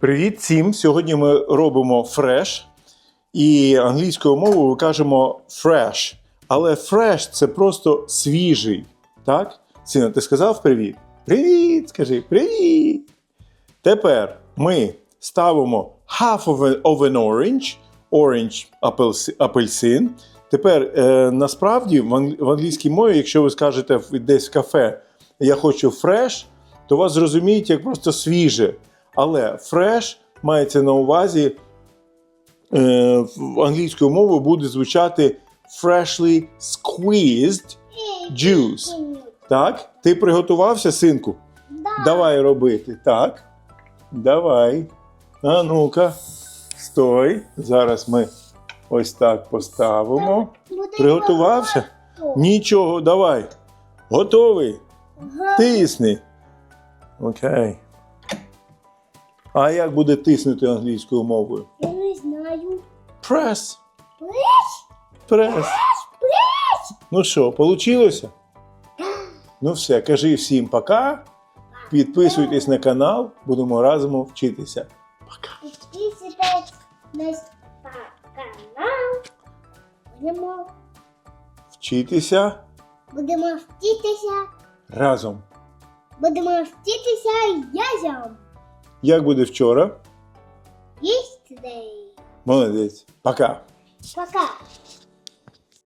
Привіт всім! Сьогодні ми робимо фреш. І англійською мовою кажемо fresh. Але fresh – це просто свіжий. Так? Сина, ти сказав привіт? Привіт! Скажи привіт! Тепер ми ставимо half of an, orange, orange апельси- апельсин. Тепер е, насправді в англійській мові, якщо ви скажете десь в кафе, я хочу фреш, то вас зрозуміють як просто свіже. Але фреш мається на увазі е, англійською мовою буде звучати freshly squeezed juice. Так? Ти приготувався, синку? Да. Давай робити. Так. Давай. А ну-ка. Стой. Зараз ми ось так поставимо. Приготувався? Нічого, давай. Готовий. Тисни. Окей. А як буде тиснути англійською мовою? Я не знаю. Press. Прес, Прес. прес. Ну що, получилося? Ну все, кажи всім пока. Підписуйтесь на канал, будемо разом вчитися. Пока. Підписуйтесь на канал. Будемо, Вчитися будемо вчитися. разом. Будемо вчитися язям. Як буде вчора? Yesterday. Молодець. Пока. Пока.